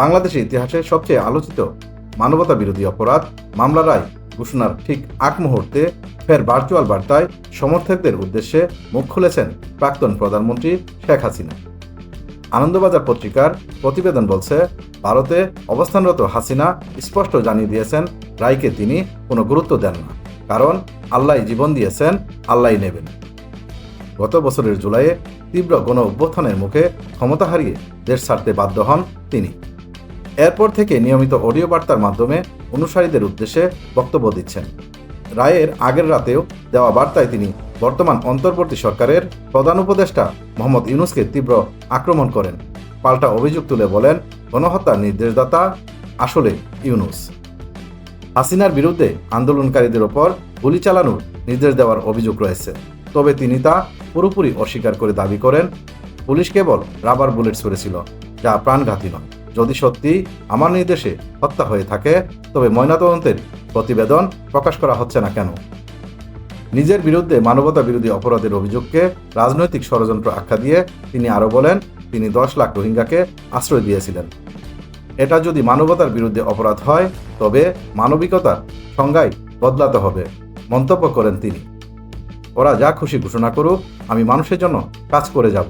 বাংলাদেশের ইতিহাসে সবচেয়ে আলোচিত মানবতা বিরোধী অপরাধ মামলা রায় ঘোষণার ঠিক আগ মুহূর্তে ফের ভার্চুয়াল বার্তায় সমর্থকদের উদ্দেশ্যে মুখ খুলেছেন প্রাক্তন প্রধানমন্ত্রী শেখ হাসিনা। আনন্দবাজার পত্রিকার প্রতিবেদন বলছে, ভারতে অবস্থানরত হাসিনা স্পষ্ট জানিয়ে দিয়েছেন, রায়কে তিনি কোনো গুরুত্ব দেন না, কারণ আল্লাহ জীবন দিয়েছেন আল্লাহ নেবেন। গত বছরের জুলাইয়ে তীব্র গণ অভ্যুত্থানের মুখে ক্ষমতা হারিয়ে দেশ ছাড়তে বাধ্য হন তিনি। এরপর থেকে নিয়মিত অডিও বার্তার মাধ্যমে অনুসারীদের উদ্দেশ্যে বক্তব্য দিচ্ছেন। রায়ের আগের রাতেও দেওয়া বার্তায় তিনি বর্তমান অন্তর্বর্তী সরকারের প্রধান উপদেষ্টা মোহাম্মদ ইউনুসকে তীব্র আক্রমণ করেন। পাল্টা অভিযোগ তুলে বলেন, গণহত্যার নির্দেশদাতা আসলে ইউনুস। হাসিনার বিরুদ্ধে আন্দোলনকারীদের ওপর গুলি চালানোর নির্দেশ দেওয়ার অভিযোগ রয়েছে। তবে তিনি তা পুরোপুরি অস্বীকার করে দাবি করেন, পুলিশ কেবল রাবার বুলেট ছুড়েছিল, যা প্রাণঘাতী নয়। যদি সত্যি আমার নির্দেশে হত্যা হয়ে থাকে, তবে ময়নাতদন্তের প্রতিবেদন প্রকাশ করা হচ্ছে না কেন? নিজের বিরুদ্ধে মানবতা বিরোধী অপরাধের অভিযোগকে রাজনৈতিক ষড়যন্ত্র আখ্যা দিয়ে তিনি আরও বলেন, তিনি দশ লাখ রোহিঙ্গাকে আশ্রয় দিয়েছিলেন। এটা যদি মানবতার বিরুদ্ধে অপরাধ হয়, তবে মানবিকতার সংজ্ঞায় বদলাতে হবে, মন্তব্য করেন তিনি। ওরা যা খুশি ঘোষণা করুক, আমি মানুষের জন্য কাজ করে যাব।